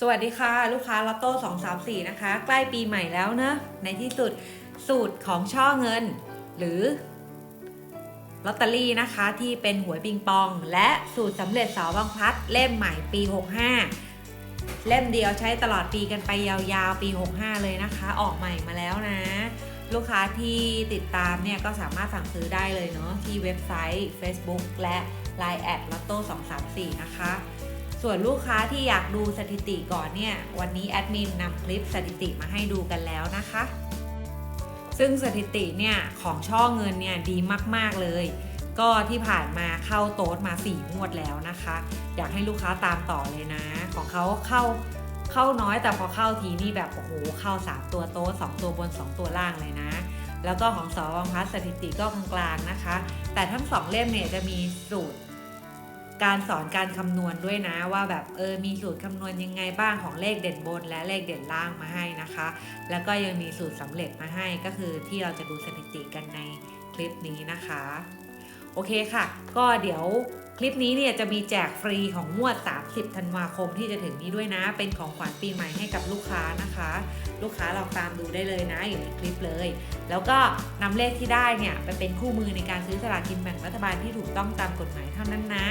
สวัสดีค่ะ ลูกค้าลอตโต้234 นะคะ ใกล้ปีใหม่แล้วเนอะในที่สุดสูตรของช่อเงิน หรือลอตเตอรี่นะคะที่เป็นหวยปิงปอง และสูตรสำเร็จสาวบางพลัดเล่มใหม่ปี 65 เล่มเดียวใช้ตลอดปีกันไปยาวๆ ปี 65 เลยนะคะ ออกใหม่มาแล้วนะ ลูกค้าที่ติดตามเนี่ยก็สามารถสั่งซื้อได้เลยเนาะที่เว็บไซต์ Facebook และ Line แอดลอตโต้234 นะคะ ส่วนลูกค้าที่อยากดูสถิติก่อนเนี่ย วันนี้แอดมินนำคลิปสถิติมาให้ดูกันแล้วนะคะ ซึ่งสถิติเนี่ยของช่อเงินเนี่ยดีมากๆเลย ก็ที่ผ่านมาเข้าโต๊ดมา4งวดแล้วนะคะ อยากให้ลูกค้าตามต่อเลยนะ ของเขาเข้าเข้าน้อยแต่พอเข้าทีนี่แบบโอ้โหเข้า 3 ตัวโต๊ด2ตัวบน 2 ตัวล่างเลยนะแล้วก็ของสวังพัฒน์สถิติก็กลางๆนะคะ แต่ทั้งสองเล่มเนี่ยจะมีสูตร การสอนการคำนวณด้วยนะว่าแบบเออมีสูตรคำนวณยังไงบ้างของเลขเด่นบน และเลขเด่นล่างมาให้นะคะ แล้วก็ยังมีสูตรสำเร็จมาให้ก็คือที่เราจะดูสถิติกันในคลิปนี้นะคะ โอเคค่ะ ก็เดี๋ยวคลิปนี้เนี่ยจะมีแจกฟรีของงวด 30 ธันวาคมที่จะถึงนี้ด้วยนะ เป็นของขวัญปีใหม่ให้กับลูกค้านะคะ ลูกค้าลองตามดูได้เลยนะอยู่ในคลิปเลย แล้วก็นำเลขที่ได้เนี่ยไปเป็นคู่มือในการซื้อสลากกินแบ่งรัฐบาลที่ถูกต้องตามกฎหมายเท่านั้นนะ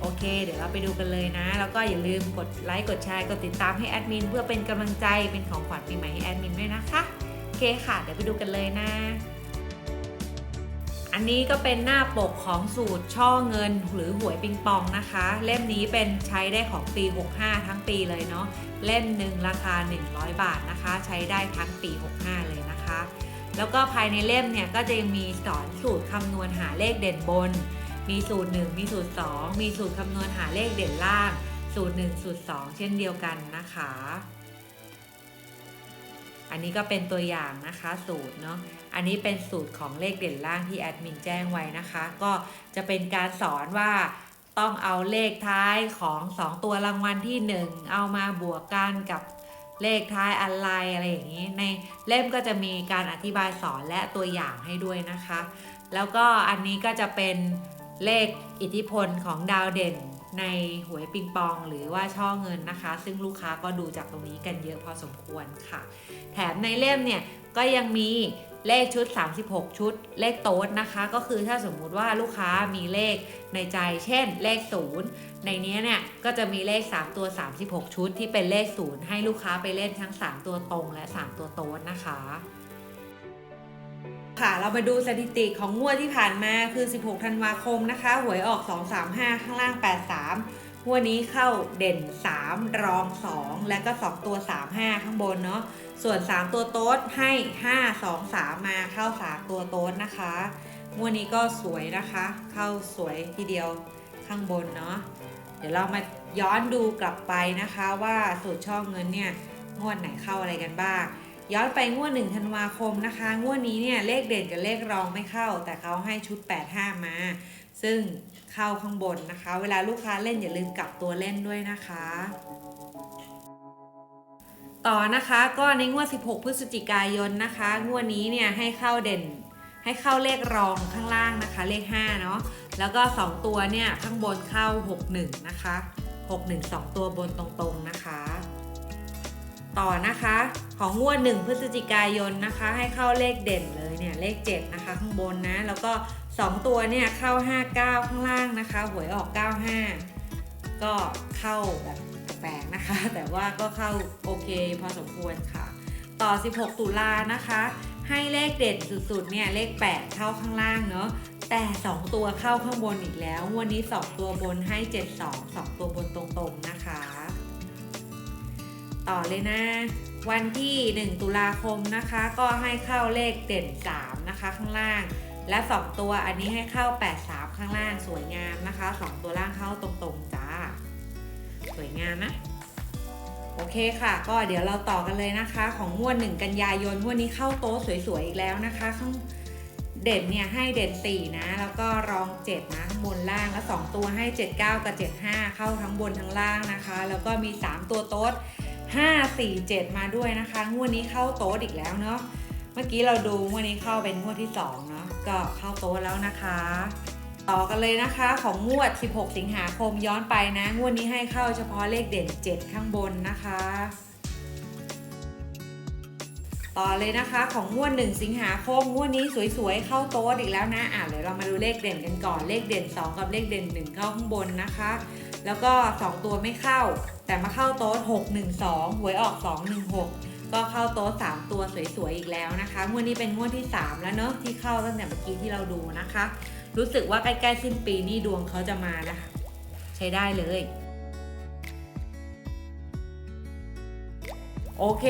โอเค เดี๋ยวเราไปดูกันเลยนะ แล้วก็อย่าลืมกดไลค์ กดแชร์ กดติดตามให้แอดมิน เพื่อเป็นกำลังใจ เป็นของขวัญปีใหม่ให้แอดมินด้วยนะคะ โอเคค่ะ เดี๋ยวไปดูกันเลยนะ อันนี้ก็เป็นหน้าปกของสูตรช่อเงินหรือหวยปิงปองนะคะ เล่มนี้เป็นใช้ได้ของปี 65 ทั้งปีเลยเนาะ เล่มหนึ่งราคา 100 บาทนะคะ ใช้ได้ทั้งปี 65 เลยนะคะ แล้วก็ภายในเล่มเนี่ยก็จะยังมีสอนสูตรคำนวณหาเลขเด่นบน มีสูตร 1 มีสูตร 2 มีสูตรคำนวณหาเลขเด่นล่าง สูตร 1 สูตร 2 เช่นเดียวกันนะคะ อันนี้ก็เป็นตัวอย่างนะคะสูตรเนาะ อันนี้เป็นสูตรของเลขเด่นล่างที่แอดมินแจ้งไว้นะคะ ก็จะเป็นการสอนว่าต้องเอาเลขท้ายของ 2 ตัวรางวัลที่ 1 เอามาบวกกันกับเลขท้ายอะไรอะไรอย่างนี้ ในเล่มก็จะมีการอธิบายสอนและตัวอย่างให้ด้วยนะคะ แล้วก็อันนี้ก็จะเป็น เลขอิทธิพลของดาวเด่นในหวยปิงปองหรือว่าช่อเงินนะคะ ซึ่งลูกค้าก็ดูจากตรงนี้กันเยอะพอสมควรค่ะ แถมในเล่มเนี่ยก็ยังมีเลขชุด 36 ชุด เลขโต๊ดนะคะ ก็คือถ้าสมมุติว่าลูกค้ามีเลขในใจ เช่น เลข 0 ในนี้เนี่ยก็จะมีเลข 3 ตัว 36 ชุด ที่เป็นเลข 0 ให้ลูกค้าไปเล่นทั้ง 3 ตัวตรงและ 3 ตัวโต๊ดนะคะ ค่ะเรามาดูสถิติของงวดที่ผ่านมาคือ 16 ธันวาคมนะคะ หวยออก 235 ข้างล่าง 83 งวดนี้เข้าเด่น 3 รอง 2 และก็ 2 ตัว 35 ข้างบนเนาะ ส่วน 3 ตัวโต๊ดให้ 5 2 3 มาเข้า 3 ตัวโต๊ดนะคะ งวดนี้ก็สวยนะคะ เข้าสวยทีเดียวข้างบนเนาะ เดี๋ยวเรามาย้อนดูกลับไปนะคะว่าสูตรช่องเงินเนี่ยงวดไหนเข้าอะไรกันบ้าง ย้อนไปงวด1ธันวาคมนะคะ งวดนี้เนี่ยเลขเด่นกับเลขรองไม่เข้า แต่เขาให้ชุด 85 มา ซึ่งเข้าข้างบนนะคะ เวลาลูกค้าเล่นอย่าลืมกลับตัวเล่นด้วยนะคะ ต่อนะคะก็ในงวด 16 พฤศจิกายนนะคะ งวดนี้เนี่ยให้เข้าเด่นให้เข้าเลขรองข้างล่างนะคะ เลข 5 เนาะแล้วก็ 2 ตัวเนี่ยข้างบนเข้า 61 นะคะ 61 2 ตัวบนตรงๆนะคะ ต่อนะคะ ของงวด 1 พฤศจิกายนนะคะ ให้เข้าเลขเด่นเลยเนี่ยเลข 7 นะคะ ข้างบนนะ แล้วก็ 2 ตัวเนี่ยเข้า 59 ข้างล่างนะคะหวยออก 95 ก็เข้าแบบแปลกๆนะคะ แต่ว่าก็เข้าโอเคพอสมควรค่ะ ต่อ 16 ตุลานะคะ ให้เลขเด่นสุดๆเนี่ยเลข 8 เข้าข้างล่างเนาะแต่ 2 ตัวเข้าข้างบนอีกแล้ว วันนี้ 2 ตัวบนให้ 72 2 ตัวบนตรงๆนะคะ ต่อเลยนะ วันที่ 1 ตุลาคมนะคะ ก็ให้เข้าเลขเด่น 3 นะคะ ข้างล่าง และ 2 ตัวอันนี้ให้เข้า 83 ข้างล่างสวยงามนะคะ 2 ตัวล่างเข้าตรงๆจ้า สวยงามนะโอเคค่ะ ก็เดี๋ยวเราต่อกันเลยนะคะ ของงวด1กันยายนงวดนี้เข้าโต๊ะสวยๆอีกแล้วนะคะ ข้างเด่นเนี่ยให้เด่น4นะ แล้วก็รอง7นะข้างบนล่างแล้ว2ตัวให้ 79 กับ 75 เข้าทั้งบนทั้งล่างนะคะ แล้วก็มี 3 ตัวโต๊ด 5 4 7 มาด้วยนะคะ งวดนี้เข้าโต๊ดอีกแล้วเนาะ เมื่อกี้เราดูงวดนี้เข้าเป็นงวดที่2เนาะ ก็เข้าโต๊ดแล้วนะคะ ต่อกันเลยนะคะของงวด 16 สิงหาคมย้อนไปนะ งวดนี้ให้เข้าเฉพาะเลขเด่น 7 ข้างบนนะคะ ต่อเลยนะคะของงวด 1 สิงหาคมงวดนี้สวยๆเข้าโต๊ดอีกแล้วนะอะเดี๋ยวเรามาดูเลขเด่นกันก่อน เลขเด่น 2 กับเลขเด่น 1 เข้าข้างบนนะคะ แล้วก็ 2 ตัวไม่เข้า แต่มาเข้าโต๊ด612 หวยออก 216 ก็เข้าโต๊ะ3ตัวสวยๆอีกแล้วนะคะงวดนี้เป็นงวดที่ 3 แล้วเนอะที่เข้าตั้งแต่เมื่อกี้ที่เราดูนะคะ รู้สึกว่าใกล้ๆสิ้นปีนี่ดวงเขาจะมานะคะ ใช้ได้เลย โอเค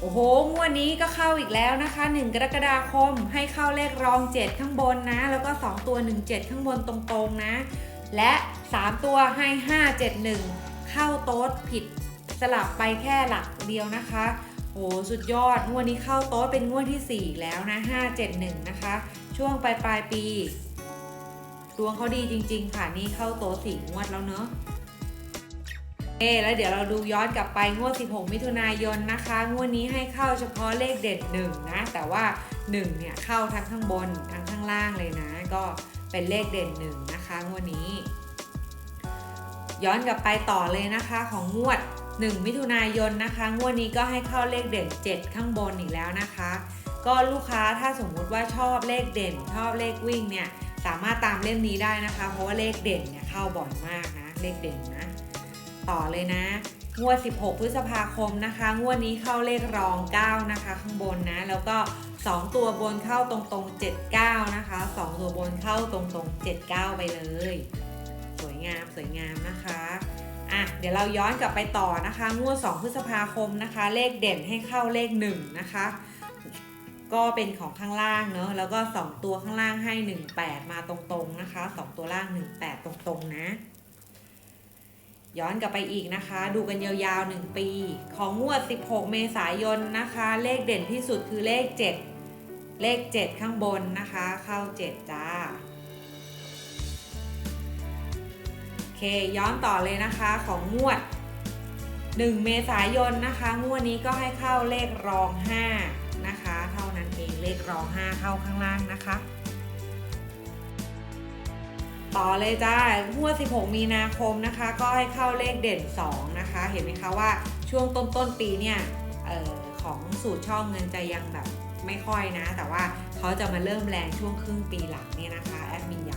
โอ้โหงวดนี้ก็เข้าอีกแล้วนะคะ 1 กรกฎาคมให้เข้าเลขรอง 7 ข้างบนนะ แล้วก็ 2 ตัว 1 7 ข้างบนตรงๆนะ และ 3 ตัวให้ 5 7 1 เข้าโต๊ดผิดสลับไปแค่หลักเดียวนะคะโอ้สุดยอดงวดนี้เข้าโต๊ดเป็นงวดที่ 4 แล้วนะ 571 นะคะ ช่วงปลายปลายปีดวงเขาดีจริง ๆ ค่ะนี่เข้าโต๊ะสี่งวดแล้วเนอะเอแล้วเดี๋ยวเราดูย้อนกลับไปงวด 16 มิถุนายนนะคะ งวดนี้ให้เข้าเฉพาะเลขเด็ด1นะแต่ว่า 1 เนี่ยเข้าทั้งข้างบนทั้งข้างล่างเลยนะ ก็เป็นเลขเด่น1นะคะงวดนี้ ย้อนกลับไปต่อเลยนะคะของงวด 1 มิถุนายนนะคะ งวดนี้ก็ให้เข้าเลขเด่น 7 ข้างบนอีกแล้วนะคะ ก็ลูกค้าถ้าสมมุติว่าชอบเลขเด่น ชอบเลขวิ่งเนี่ยสามารถตามเล่มนี้ได้นะคะ เพราะว่าเลขเด่นเนี่ยเข้าบ่อยมากนะเลขเด่นนะ ต่อเลยนะ งวด 16 พฤษภาคมนะคะ งวดนี้เข้าเลขรอง 9 นะคะ ข้างบนนะ แล้วก็ 2 ตัวบนเข้าตรงๆ 79 นะคะ 2 ตัวบนเข้าตรงๆ 79 ไปเลย วยงามสวยงามนะคะอะเดี๋ยวเราย้อนกลับไปต่อนะคะงวด 2 พฤษภาคมนะคะ เลขเด่นให้เข้าเลข 1 นะคะ ก็เป็นของข้างล่างเนอะแล้วก็ 2 ตัวข้างล่างให้ 18 มาตรงๆนะคะ 2 ตัวล่าง 18 ตรงๆนะ ย้อนกลับไปอีกนะคะ ดูกันยาวๆ 1 ปี ของงวด 16 เมษายนนะคะ เลขเด่นที่สุดคือเลข 7 เลข 7 ข้างบนนะคะ เข้า 7 จ้า เคย้อนต่อเลยนะคะของงวด 1 เมษายนนะคะ งวดนี้ก็ให้เข้าเลขรอง5นะคะเท่านั้นเองเลขรอง 5 เข้าข้างล่างนะคะ ต่อเลยจ้างวด 16 มีนาคมนะคะ ก็ให้เข้าเลขเด่น 2 นะคะ เห็นไหมคะว่าช่วงต้นต้นปีเนี่ยออของสูตรช่องเงินจะยังแบบไม่ค่อยนะ แต่ว่าเขาจะมาเริ่มแรงช่วงครึ่งปีหลังเนี่ยนะคะแอดมินอย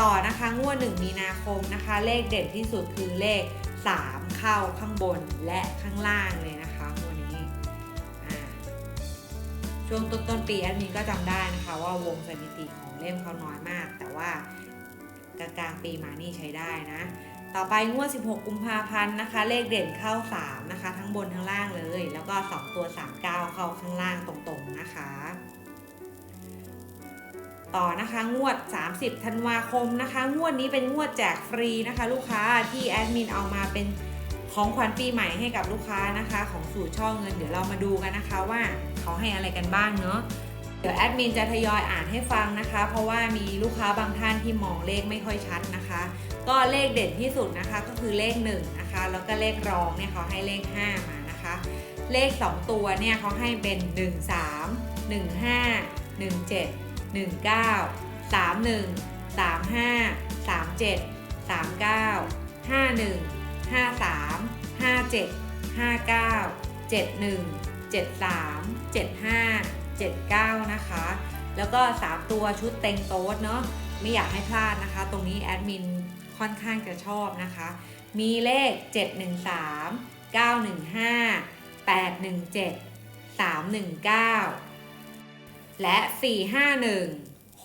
ต่อนะคะงวด 1 มีนาคมนะคะ เลขเด่นที่สุดคือเลข 3 เข้าข้างบนและข้างล่างเลยนะคะงวดนี้ช่วงต้นต้นๆปีแอดมินก็จำได้นะคะว่าวงสถิติของเล่มเขาน้อยมาก แต่ว่ากลางกลางปีมานี่ใช้ได้นะ ต่อไปงวด 16 กุมภาพันธ์นะคะ เลขเด่นเข้า 3 นะคะ ทั้งบนทั้งล่างเลย แล้วก็ 2 ตัว 39 เข้าข้างล่างตรงๆนะคะ ต่อนะคะ งวด 30 ธันวาคมนะคะ งวดนี้เป็นงวดแจกฟรีนะคะ ลูกค้าที่แอดมินเอามาเป็นของขวัญปีใหม่ให้กับลูกค้านะคะ ของสูตรช่องเงินเดี๋ยวเรามาดูกันนะคะว่าเขาให้อะไรกันบ้างเนาะเดี๋ยวแอดมินจะทยอยอ่านให้ฟังนะคะ เพราะว่ามีลูกค้าบางท่านที่มองเลขไม่ค่อยชัดนะคะ ก็เลขเด่นที่สุดนะคะก็คือเลข1นะคะแล้วก็เลขรองเนี่ยเขาให้เลข 5 มานะคะ เลข 2 ตัวเนี่ยเขาให้เป็น 1 3 1 5 1 7 19 31 35 37 39 51 53 57 59 71 73 75 79 นะคะ แล้วก็ 3 ตัวชุดเต็งโต๊ดเนาะไม่อยากให้พลาดนะคะ ตรงนี้แอดมินค่อนข้างจะชอบนะคะ มีเลข 713 915 817 319 และ 451 653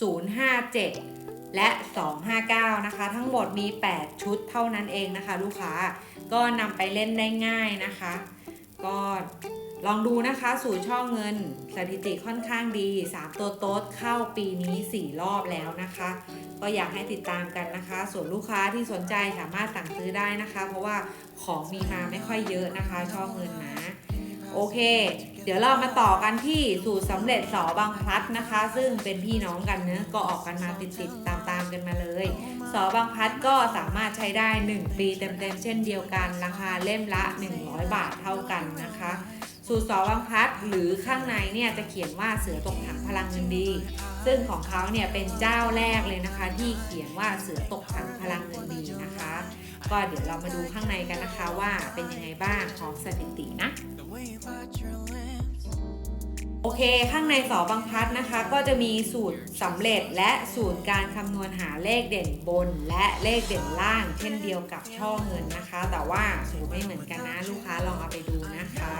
057 และ 259 นะคะ ทั้งหมดมี 8 ชุดเท่านั้นเองนะคะ ลูกค้าก็นำไปเล่นได้ง่ายนะคะ ก็ลองดูนะคะ สู่ช่องเงินสถิติค่อนข้างดี 3 ตัวโต๊ดเข้าปีนี้ 4 รอบแล้วนะคะ ก็อยากให้ติดตามกันนะคะ ส่วนลูกค้าที่สนใจสามารถสั่งซื้อได้นะคะ เพราะว่าของมีมาไม่ค่อยเยอะนะคะ ช่องเงินนะ โอเค เดี๋ยวเรามาต่อกันที่สูตรสำเร็จสอบางพลัดนะคะ ซึ่งเป็นพี่น้องกันเนะก็ออกกันมาติดๆตามๆกันมาเลยสอบางพลัดก็สามารถใช้ได้ 1 ปีเต็มๆเช่นเดียวกันราคาเล่มละ 100 บาทเท่ากันนะคะ สูตรสอบางพลัดหรือข้างในเนี่ยจะเขียนว่าเสือตกถังพลังเงินดี ซึ่งของเขาเนี่ยเป็นเจ้าแรกเลยนะคะ ที่เขียนว่าเสือตกถังพลังเงินดีนะคะ ก็เดี๋ยวเรามาดูข้างในกันนะคะว่าเป็นยังไงบ้างของสถิตินะ โอเค ข้างในสอบางพัดนะคะ ก็จะมีสูตรสำเร็จและสูตรการคำนวณหาเลขเด่นบน และเลขเด่นล่าง เช่นเดียวกับช่อเงินนะคะ แต่ว่าสูตรไม่เหมือนกันนะลูกค้าลองเอาไปดูนะคะ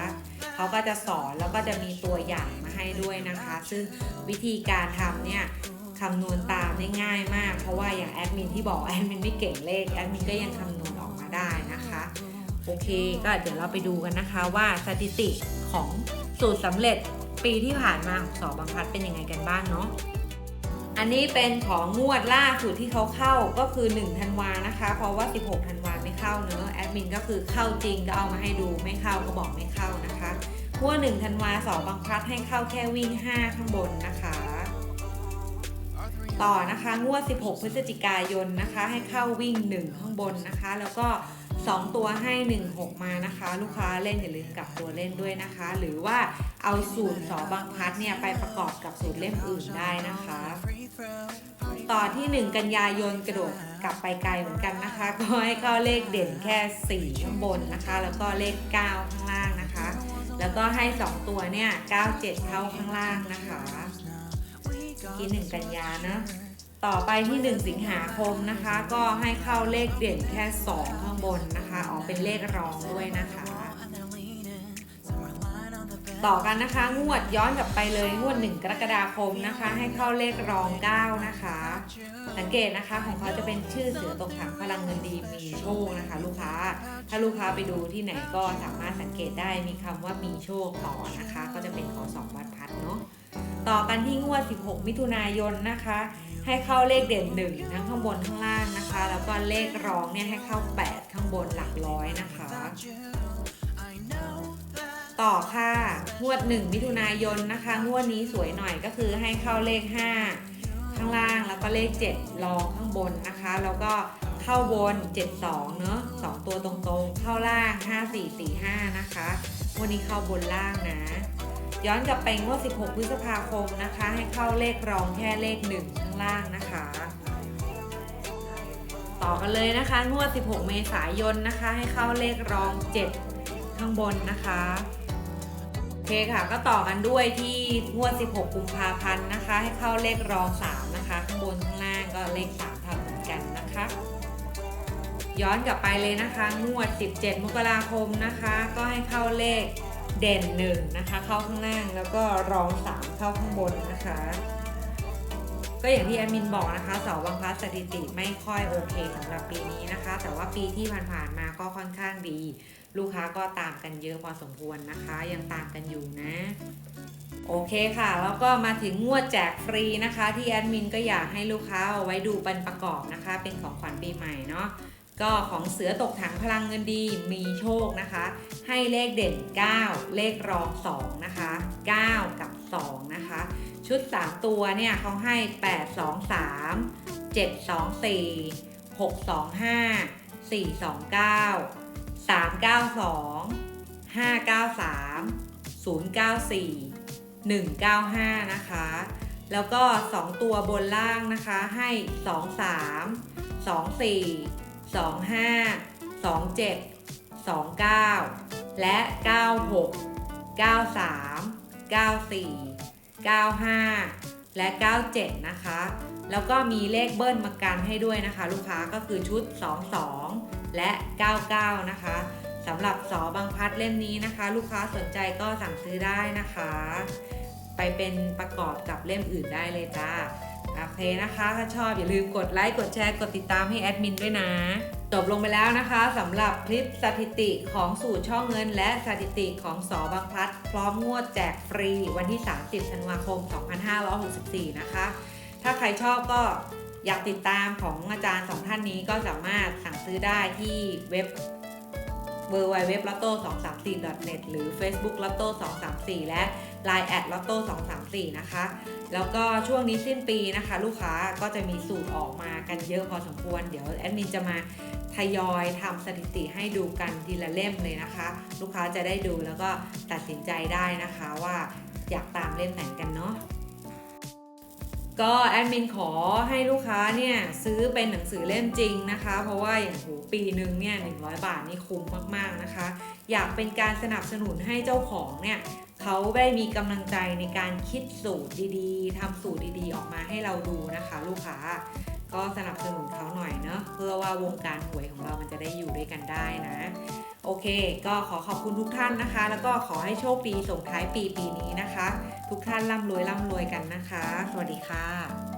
เขาก็จะสอนแล้วก็จะมีตัวอย่างมาให้ด้วยนะคะ ซึ่งวิธีการทำเนี่ยคำนวณตามได้ง่ายมาก เพราะว่าอย่างแอดมินที่บอกแอดมินไม่เก่งเลขแอดมินก็ยังคำนวณออกมาได้นะคะ โอเค ก็เดี๋ยวเราไปดูกันนะคะว่าสถิติของ สูตรสำเร็จปีที่ผ่านมาของสอบังพัดเป็นยังไงกันบ้างเนาะอันนี้เป็นของงวดล่าสุดที่เขาเข้าก็คือ1ธันวานะคะ เพราะว่า 16ธันวาไม่เข้าเนอะแอดมินก็คือเข้าจริงก็เอามาให้ดูไม่เข้าก็บอกไม่เข้านะคะงวด1ธันวาสอบังพัดให้เข้าแค่วิ่ง 5 ข้างบนนะคะ ต่อนะคะงวด 16 พฤศจิกายนนะคะ ให้เข้าวิ่ง 1 ข้างบนนะคะ แล้วก็ 2 ตัวให้ 1 6 มานะคะ ลูกค้าเล่นอย่าลืมกลับตัวเล่นด้วยนะคะ หรือว่าเอาสูตรสอบางพัดเนี่ยไปประกอบกับสูตรเล่มอื่นได้นะคะ ต่อที่ 1 กันยายนกระโดดกลับไปไกลเหมือนกันนะคะ ก็ให้เข้าเลขเด่นแค่ 4 ข้างบนนะคะ แล้วก็เลข 9 ข้างล่างนะคะ แล้วก็ให้ 2 ตัวเนี่ย 97 เข้าข้างล่างนะคะ ที่ 1 กันยานะ ต่อไปที่ 1 สิงหาคมนะคะ ก็ให้เข้าเลขเด่นแค่ 2 ข้างบนนะคะ ออกเป็นเลขรองด้วยนะคะ ต่อกันนะคะงวดย้อนกลับไปเลยงวด 1 กรกฎาคมนะคะ ให้เข้าเลขรอง 9 นะคะ สังเกตนะคะของเขาจะเป็นชื่อเสือตกถังพลังเงินดีมีโชคนะคะ ลูกค้า ถ้าลูกค้าไปดูที่ไหนก็สามารถสังเกตได้มีคำว่ามีโชคต่อนะคะ ก็จะเป็นของสองวัดพัดเนาะต่อกันที่งวด 16 มิถุนายนนะคะ ให้เข้าเลขเด่น1ทั้งข้างบนข้างล่างนะคะ แล้วก็เลขรองเนี่ยให้เข้า 8 ข้างบนหลักร้อยนะคะ ต่อค่ะงวด 1 มิถุนายนนะคะ งวดนี้สวยหน่อยก็คือให้เข้าเลข 5 ข้างล่างแล้วก็เลข 7 รองข้างบนนะคะ แล้วก็เข้าบน 72 เนอะ2ตัวตรงๆ เข้าล่าง 5445 นะคะ วันนี้เข้าบนล่างนะ ย้อนกลับไปงวด 16 พฤษภาคมนะคะ ให้เข้าเลขรองแค่เลข 1 ข้างล่างนะคะ ต่อกันเลยนะคะ งวด 16 เมษายนนะคะ ให้เข้าเลขรอง 7 ข้างบนนะคะโอเคค่ะก็ต่อกันด้วยที่งวด 16 กุมภาพันธ์นะคะ ให้เข้าเลขรอง 3 นะคะ ข้างบนข้างล่างก็เลข 3ทำเหมือนกันนะคะย้อนกลับไปเลยนะคะ งวด 17 มกราคมนะคะ ก็ให้เข้าเลข เด่น1นะคะเข้าข้างล่างแล้วก็รอง3เข้าข้างบนนะคะ ก็อย่างที่แอดมินบอกนะคะเสาบังคับสถิติไม่ค่อยโอเคสำหรับปีนี้นะคะ แต่ว่าปีที่ผ่านๆมาก็ค่อนข้างดี ลูกค้าก็ตามกันเยอะพอสมควรนะคะ ยังตามกันอยู่นะโอเคค่ะ แล้วก็มาถึงงวดแจกฟรีนะคะ ที่แอดมินก็อยากให้ลูกค้าเอาไว้ดูเป็นประกอบนะคะ เป็นของขวัญปีใหม่เนาะ ก็ของเสือตกถังพลังเงินดีมีโชคนะคะ ให้เลขเด่น 9 เลขรอง2นะคะ 9 กับ 2 นะคะ ชุด 3 ตัวเนี่ยเขาให้ 8 2 3 7 2 4 6 2 5 4 2 9 3 9 2 5 9 3 0 9 4 1 9 5 นะคะ แล้วก็ 2 ตัวบนล่างนะคะให้ 2 3 2 4 2 5 2 7 2 9 และ 96 93 94 95 และ 97 นะคะ แล้วก็มีเลขเบิ้ลมากันให้ด้วยนะคะ ลูกค้าก็คือชุด 22 และ 99 นะคะสำหรับสอบางพัดเล่มนี้นะคะ ลูกค้าสนใจก็สั่งซื้อได้นะคะ ไปเป็นประกอบกับเล่มอื่นได้เลยจ้า โอเคนะคะ ถ้าชอบอย่าลืมกดไลค์กดแชร์กดติดตามให้แอดมินด้วยนะ จบลงไปแล้วนะคะสำหรับคลิปสถิติของสูตรช่องเงิน และสถิติของสอบางพลัด พร้อมงวดแจกฟรีวันที่ 30ธันวาคม 2564 นะคะ ถ้าใครชอบก็อยากติดตามของอาจารย์สองท่านนี้ก็สามารถสั่งซื้อได้ที่เว็บ w w w l o t t o 2 3 4 net หรือ Facebook lotto 2 3 4และ Line แอด lotto 2 3 4นะคะ แล้วก็ช่วงนี้สิ้นปีนะคะ ลูกค้าก็จะมีสูตรออกมากันเยอะพอสมควร เดี๋ยวแอดมินจะมาทยอยทำสถิติให้ดูกันทีละเล่มเลยนะคะ ลูกค้าจะได้ดูแล้วก็ตัดสินใจได้นะคะว่าอยากตามเล่มไหนกันเนาะก็แอดมินขอให้ลูกค้าเนี่ยซื้อเป็นหนังสือเล่มจริงนะคะ เพราะว่าอย่างโหปีหนึ่งเนี่ย100บาทนี่คุ้มมากๆนะคะ อยากเป็นการสนับสนุนให้เจ้าของเนี่ย เขาได้มีกำลังใจในการคิดสูตรดีๆทำสูตรดีๆ ออกมาให้เราดูนะคะ ลูกค้าก็สนับสนุนเขาหน่อยเนาะเพื่อว่าวงการหวยของเรามันจะได้อยู่ด้วยกันได้นะ โอเค ก็ขอขอบคุณทุกท่านนะคะ แล้วก็ขอให้โชคดีส่งท้ายปีปีนี้นะคะ ทุกท่านร่ำรวยร่ำรวยกันนะคะ สวัสดีค่ะ